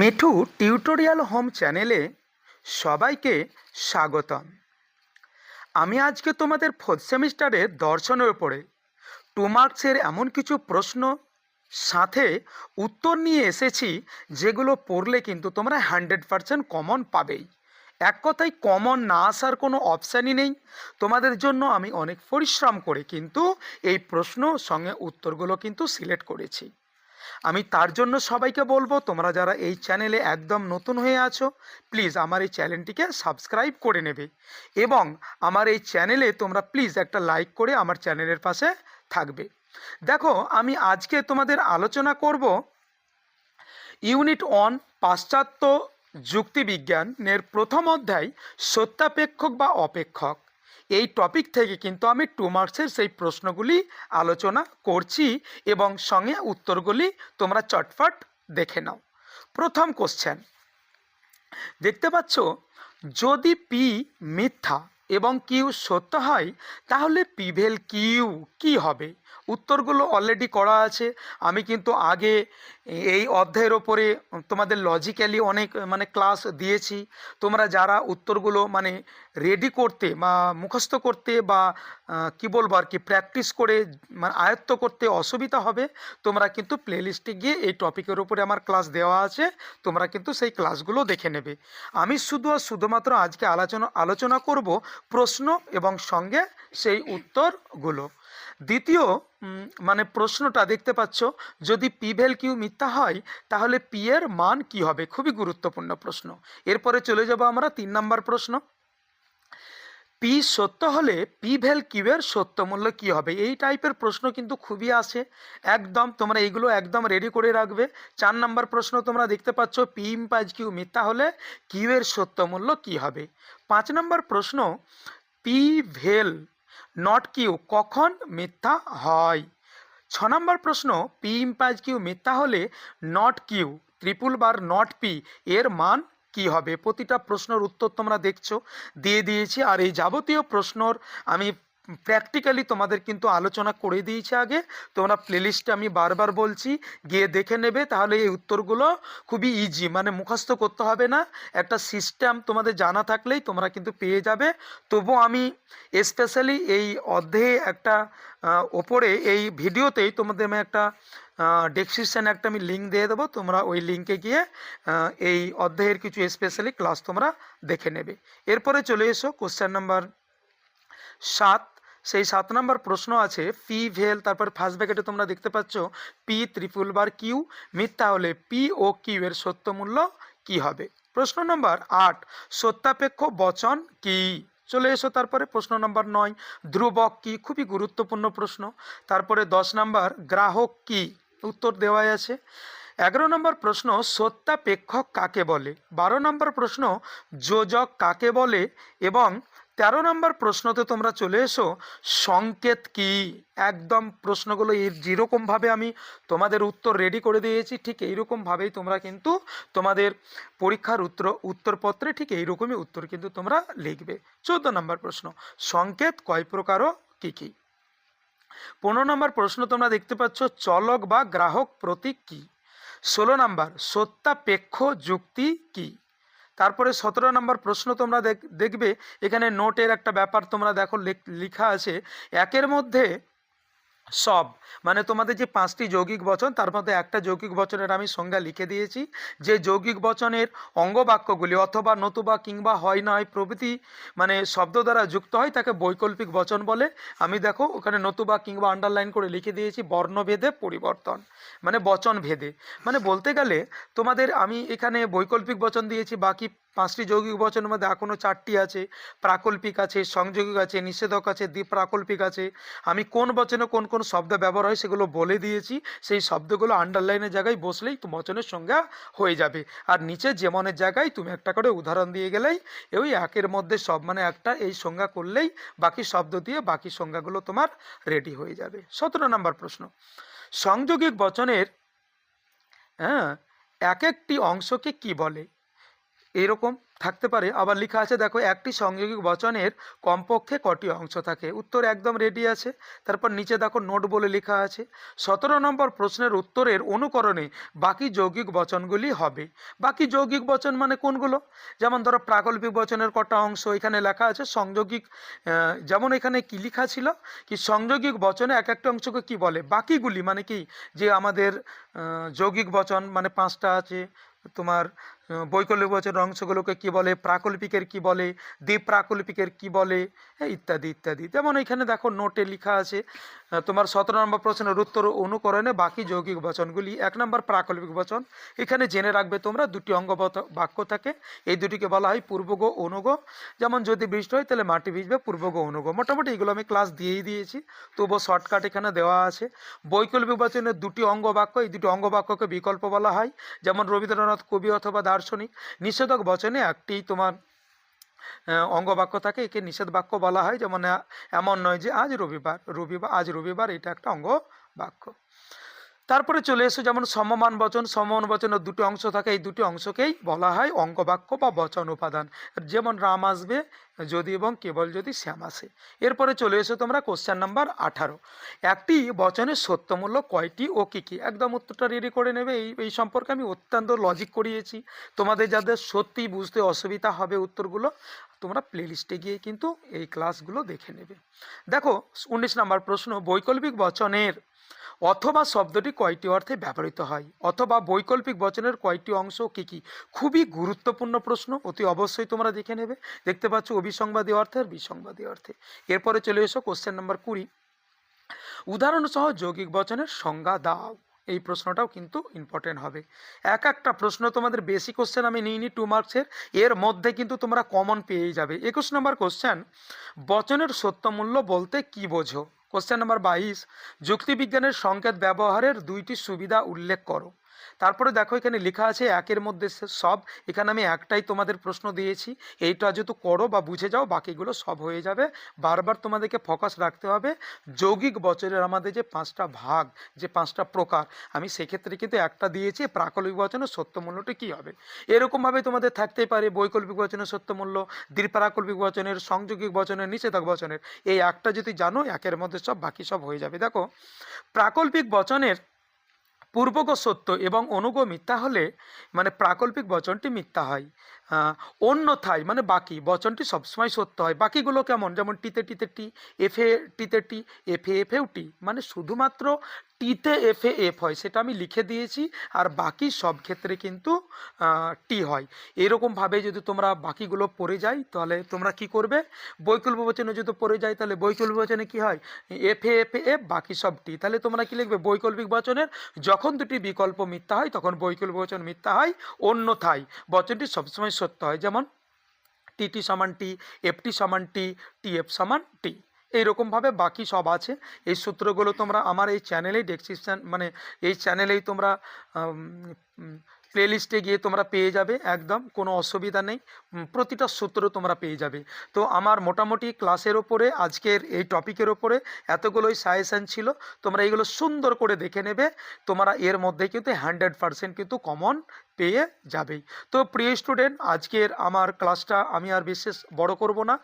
Mithu tutorial home চ্যানেলে সবাইকে স্বাগতম। আমি আজকে তোমাদের ফোর্থ সেমিস্টারের দর্শনের উপরে টু মার্কসের এমন কিছু প্রশ্ন, সাথে উত্তর নিয়ে এসেছি যেগুলো পড়লে কিন্তু তোমরা হান্ড্রেড পারসেন্ট কমন পাবেই। এক কথায় কমন না আসার কোনো অপশানই নেই। তোমাদের জন্য আমি অনেক পরিশ্রম করে কিন্তু এই প্রশ্ন সঙ্গে উত্তরগুলো কিন্তু সিলেক্ট করেছি। আমি তার জন্য সবাইকে বলব, তোমরা যারা এই চ্যানেলে একদম নতুন হয়ে আছো প্লিজ আমার এই চ্যানেলটিকে সাবস্ক্রাইব করে নেবে এবং আমার এই চ্যানেলে তোমরা প্লিজ একটা লাইক করে আমার চ্যানেলের পাশে থাকবে। দেখো, আমি আজকে তোমাদের আলোচনা করব ইউনিট ওয়ান পাশ্চাত্য যুক্তিবিজ্ঞানের প্রথম অধ্যায় সত্যাপেক্ষক বা অপেক্ষক। এই টপিক থেকে কিন্তু আমি টু মার্কসের সেই প্রশ্নগুলি আলোচনা করছি এবং সঙ্গে উত্তরগুলি তোমরা চটফট দেখে নাও। প্রথম কোশ্চেন দেখতে পাচ্ছ, যদি পি মিথ্যা এবং কিউ সত্য হয়, তাহলে পিভেল কিউ কি হবে? উত্তরগুলো অলরেডি করা আছে। আমি কিন্তু আগে এই অধ্যায়ের ওপরে তোমাদের লজিক্যালি অনেক মানে ক্লাস দিয়েছি। তোমরা যারা উত্তরগুলো মানে রেডি করতে বা মুখস্থ করতে বা কি বলব আর কি প্র্যাকটিস করে মানে আয়ত্ত করতে অসুবিধা হবে। তোমরা কিন্তু প্লেলিস্টে গিয়ে এই টপিকের উপরে আমার ক্লাস দেওয়া আছে, তোমরা কিন্তু সেই ক্লাসগুলো দেখে নেবে। আমি শুধু আর শুধুমাত্র আজকে আলোচনা আলোচনা করব প্রশ্ন এবং সঙ্গে সেই উত্তরগুলো। দ্বিতীয় মানে প্রশ্নটা দেখতে পাচ্ছ, যদি পি ভ্যাল কিউ মিথ্যা হয়, তাহলে পি এর মান কি হবে? খুবই গুরুত্বপূর্ণ প্রশ্ন। এরপরে চলে যাব আমরা তিন নম্বর প্রশ্ন। পি সত্য হলে পি ভ্যাল কিউ এর সত্য মূল্য কী হবে? এই টাইপের প্রশ্ন কিন্তু খুবই আসে। একদম তোমরা এইগুলো একদম রেডি করে রাখবে। চার নম্বর প্রশ্ন তোমরা দেখতে পাচ্ছ পি ইম্পাজ কিউ মিথ্যা হলে কিউয়ের সত্য মূল্য কী হবে? পাঁচ নম্বর প্রশ্ন পি ভেল নট কিউ কখন মিথ্যা হয়? ছ নম্বর প্রশ্ন পি ইম্পাজ কিউ মিথ্যা হলে not Q triple bar not P এর মান কি হবে? প্রতিটা প্রশ্নের উত্তর তোমরা দেখছ, দিয়ে দিয়েছি। আর এই যাবতীয় প্রশ্নর আমি প্র্যাকটিক্যালি তোমাদের কিন্তু আলোচনা করে দিয়েছি আগে। তোমরা প্লেলিস্টে আমি বারবার বলছি, গিয়ে দেখে নেবে, তাহলে এই উত্তরগুলো খুবই ইজি মানে মুখস্থ করতে হবে না। একটা সিস্টেম তোমাদের জানা থাকলেই তোমরা কিন্তু পেয়ে যাবে। তবু আমি স্পেশালি এই অধ্যায়ে একটা ওপরে এই ভিডিওতেই তোমাদের আমি একটা ডেসক্রিপশানে একটা আমি লিঙ্ক দিয়ে দেবো। তোমরা ওই লিঙ্কে গিয়ে এই অধ্যায়ের কিছু স্পেশালি ক্লাস তোমরা দেখে নেবে। এরপরে চলে এসো কোশ্চেন নাম্বার সাত। সেই সাত নম্বর প্রশ্ন আছে পি ভেল তারপর ফার্স্ট ব্যাকেটে তোমরা দেখতে পাচ্ছ পি ত্রিপুল বার কিউ মিথ্যা হলে পি ও কিউ এর সত্য মূল্য কি হবে? প্রশ্ন নম্বর আট, সত্যাপেক্ষ বচন কি? চলে এসো তারপরে প্রশ্ন নম্বর নয়, ধ্রুবক কি? খুবই গুরুত্বপূর্ণ প্রশ্ন। তারপরে দশ নম্বর গ্রাহক কি? উত্তর দেওয়াই আছে। এগারো নম্বর প্রশ্ন, সত্যাপেক্ষক কাকে বলে? বারো নম্বর প্রশ্ন, যোজক কাকে বলে? এবং তেরো নম্বর প্রশ্নতে তোমরা চলে এসো, সংকেত কি? একদম প্রশ্নগুলো এই যেরকমভাবে আমি তোমাদের উত্তর রেডি করে দিয়েছি, ঠিক এইরকমভাবেই তোমরা কিন্তু তোমাদের পরীক্ষার উত্তর, উত্তরপত্রে ঠিক এইরকমই উত্তর কিন্তু তোমরা লিখবে। চোদ্দ নম্বর প্রশ্ন, সংকেত কয় প্রকারও কী কী? পনেরো নম্বর প্রশ্ন তোমরা দেখতে পাচ্ছ, চলক বা গ্রাহক প্রতীক কী? ষোলো নম্বর, সত্যাপেক্ষ যুক্তি কি? তারপরে সতেরো নম্বর প্রশ্ন তোমরা দেখ- দেখবে, এখানে নোটের একটা ব্যাপার তোমরা দেখো, লেখা আছে, একের মধ্যে সব। মানে তোমাদের যে পাঁচটি যৌগিক বচন, তার মধ্যে একটা যৌগিক বচনের আমি সংজ্ঞা লিখে দিয়েছি। যে যৌগিক বচনের অঙ্গবাক্যগুলি অথবা নতুবা কিংবা হয় নয় প্রভৃতি মানে শব্দ দ্বারা যুক্ত হয়, তাকে বৈকল্পিক বচন বলে। আমি দেখো, ওখানে নতুবা কিংবা আন্ডারলাইন করে লিখে দিয়েছি, বর্ণভেদে পরিবর্তন মানে বচন ভেদে মানে বলতে গেলে, তোমাদের আমি এখানে বৈকল্পিক বচন দিয়েছি, বাকি পাঁচটি যৌগিক বচনের মধ্যে এখনও চারটি আছে, প্রাকল্পিক আছে, সংযোগিক আছে, নিষেধক আছে দ্বীপ প্রাকল্পিক আছে। আমি কোন বচনে কোন কোন শব্দ ব্যবহার হয় সেগুলো বলে দিয়েছি, সেই শব্দগুলো আন্ডারলাইনের জায়গায় বসলেই তো বচনের সংজ্ঞা হয়ে যাবে। আর নিচে যেমনের জায়গায় তুমি একটা করে উদাহরণ দিয়ে গেলেই ওই একের মধ্যে সব মানে একটা এই সংজ্ঞা করলেই বাকি শব্দ দিয়ে বাকি সংজ্ঞাগুলো তোমার রেডি হয়ে যাবে। সতেরো নম্বর প্রশ্ন। সংযোগিক বচনের হ্যাঁ এক একটি অংশকে কি বলে? এইরকম থাকতে পারে। আবার লেখা আছে, দেখো, একটি সংযোগিক বচনের কমপক্ষে কটি অংশ থাকে। উত্তর একদম রেডি আছে। তারপর নিচে দেখো নোট বলে লেখা আছে, সতেরো নম্বর প্রশ্নের উত্তরের অনুকরণে বাকি যৌগিক বচনগুলি হবে। বাকি যৌগিক বচন মানে কোনগুলো? যেমন ধরো প্রাকল্পিক বচনের কটা অংশ, এখানে লেখা আছে সংযোগিক যেমন এখানে কি লেখা ছিল কি সংযোগিক বচনে এক একটা অংশকে কি বলে? বাকিগুলি মানে কি? যে আমাদের যৌগিক বচন মানে পাঁচটা আছে, তোমার আহ, বৈকল্পিক বচনের অংশগুলোকে কি বলে প্রাকল্পিকের কি বলে দ্বীপ প্রাকল্পিকের কি বলে ইত্যাদি ইত্যাদি। যেমন এখানে দেখো নোটে লেখা আছে তোমার সতেরো নম্বর প্রশ্নের উত্তর অনুকরণে বাকি যৌগিক বচনগুলি এক নম্বর প্রাকল্পিক বচন এখানে জেনে রাখবে তোমরা দুটি অঙ্গ বাক্য থাকে এই দুটিকে বলা হয় পূর্বগ অনুগ। যেমন যদি বৃষ্টি হয় তাহলে মাটি ভিজবে পূর্বগ অনুগ। মোটামুটি এগুলো আমি ক্লাস দিয়েই দিয়েছি তবুও শর্টকাট এখানে দেওয়া আছে। বৈকল্পিক বচনের দুটি অঙ্গ বাক্য এই দুটি অঙ্গ বাক্যকে বিকল্প বলা হয় যেমন রবীন্দ্রনাথ কবি অথবা দার্শনিক। নিষেধক বচনে একটি তোমার আহ, অঙ্গ বাক্য থাকে একে নিষেধ বাক্য বলা হয়। যেমন এমন নয় যে আজ রবিবার রবিবার আজ রবিবার এটা একটা অঙ্গ বাক্য তারপরে চলে এসো, যেমন সমমান বচন, সমমান বচনের দুটি অংশ থাকে, এই দুটি অংশকেই বলা হয় অঙ্গ বাক্য বা বচন উপাদান। যেমন রাম আসবে, যদি এবং কেবল যদি শ্যাম আসে। এরপরে চলে এসো তোমরা কোশ্চেন নাম্বার আঠারো। একটি বচনের সত্যমূল্য কয়টি ও কী কী? একদম উত্তরটা রেডি করে নেবে, এই এই সম্পর্কে আমি অত্যন্ত লজিক করিয়েছি। তোমাদের যাদের সত্যি বুঝতে অসুবিধা হবে উত্তরগুলো, তোমরা প্লেলিস্টে গিয়ে কিন্তু এই ক্লাসগুলো দেখে নেবে। দেখো, উনিশ নম্বর প্রশ্ন, বৈকল্পিক বচনের অথবা শব্দটি কয়টি অর্থে ব্যবহৃত হয়? অথবা বৈকল্পিক বচনের কয়টি অংশ কী কী? খুবই গুরুত্বপূর্ণ প্রশ্ন, অতি অবশ্যই তোমরা দেখে নেবে। দেখতে পাচ্ছ অভিসংবাদী অর্থে আর বিসংবাদী অর্থে। এরপরে চলে এসো কোশ্চেন নাম্বার কুড়ি। উদাহরণসহ যৌগিক বচনের সংজ্ঞা দাও। এই প্রশ্নটাও কিন্তু ইম্পর্টেন্ট হবে। এক একটা প্রশ্ন তোমাদের বেশি কোশ্চেন আমি নিইনি টু মার্কসের এর। মধ্যে কিন্তু তোমরা কমন পেয়েই যাবে। একুশ নম্বর কোশ্চেন বচনের সত্যমূল্য বলতে কি বোঝো? কোশ্চেন নাম্বার বাইশ যুক্তিবিজ্ঞানের সংকেত ব্যবহারের দুইটি সুবিধা উল্লেখ করো। তারপরে দেখো এখানে লেখা আছে, একের মধ্যে সব। এখানে আমি একটাই তোমাদের প্রশ্ন দিয়েছি, এইটা যেহেতু করো বা বুঝে যাও, বাকিগুলো সব হয়ে যাবে। বারবার তোমাদেরকে ফোকাস রাখতে হবে, যৌগিক বচনের আমাদের যে পাঁচটা ভাগ, যে পাঁচটা প্রকার, আমি সেক্ষেত্রে কিন্তু একটা দিয়েছি, প্রাকল্পিক বচনের সত্যমূল্যটি কী হবে? এরকমভাবে তোমাদের থাকতেই পারে, বৈকল্পিক বচনের সত্যমূল্য দ্বিপ্রাকল্পিক বচনের, সংযোগিক বচনের নিষেধক বচনের। এই একটা যদি জানো, একের মধ্যে সব, বাকি সব হয়ে যাবে। দেখো, প্রাকল্পিক বচনের পূর্বগ সত্য এবং অনুগ মিথ্যা হলে মানে প্রাকল্পিক বচনটি মিথ্যা হয়। অন্যথায় মানে বাকি, বচনটি সবসময় সত্য হয়। বাকিগুলো কেমন? যেমন টিতে টিতে, টি, এফে টিতে, টি, এফে এফেও টি। মানে শুধুমাত্র টিতে, এফে এফ হয়, সেটা আমি লিখে দিয়েছি, আর বাকি সব ক্ষেত্রে কিন্তু টি হয়। এরকমভাবে যদি তোমরা বাকিগুলো পড়ে যাই, তাহলে তোমরা কি করবে? বৈকল্প বচনে যদি পড়ে যাই, তাহলে বৈকল্প বচনে কি হয়? এফে এফে এফ বাকি সব টি। তাহলে তোমরা কি লিখবে? বৈকল্পিক বচনের যখন দুটি বিকল্প মিথ্যা হয়, তখন বৈকল্প বচন মিথ্যা হয়। অন্যথায়, বচনটি সবসময় সত্য হয়। যেমন টিটি সমান টি এফটি সমান টি টিএফ সমান টি এইরকমভাবে বাকি সব আছে। এই সূত্রগুলো তোমরা আমার এই চ্যানেলেই ডেসক্রিপশান মানে এই চ্যানেলেই তোমরা প্লেলিস্টে গিয়ে তোমরা পেয়ে যাবে, একদম কোনো অসুবিধা নেই। প্রতিটা সূত্র তোমরা পেয়ে যাবে। তো আমার মোটামুটি ক্লাসের ওপরে, আজকের এই টপিকের ওপরে এতগুলোই সাজেশান ছিল। তোমরা এগুলো সুন্দর করে দেখে নেবে। তোমরা এর মধ্যে কিন্তু হান্ড্রেড পারসেন্ট কিন্তু কমন পেয়ে যাবেই। তো প্রিয় স্টুডেন্ট আজকের আমার ক্লাসটা আমি আর বিশেষ বড় করব না।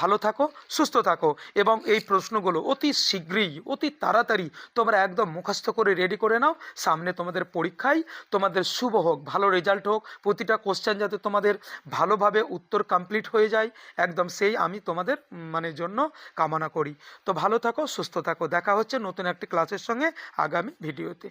ভালো থাকো, সুস্থ থাকো এবং এই প্রশ্নগুলো অতি শীঘ্রই, অতি তাড়াতাড়ি তোমরা একদম মুখস্থ করে রেডি করে নাও। সামনে তোমাদের পরীক্ষায় তোমাদের শুভ হোক, ভালো রেজাল্ট হোক, প্রতিটা কোশ্চেন যাতে তোমাদের ভালোভাবে উত্তর কমপ্লিট হয়ে যায়, একদম সেই আমি তোমাদের মানে জন্য কামনা করি। তো ভালো থাকো, সুস্থ থাকো। দেখা হচ্ছে নতুন একটি ক্লাসের সঙ্গে আগামী ভিডিওতে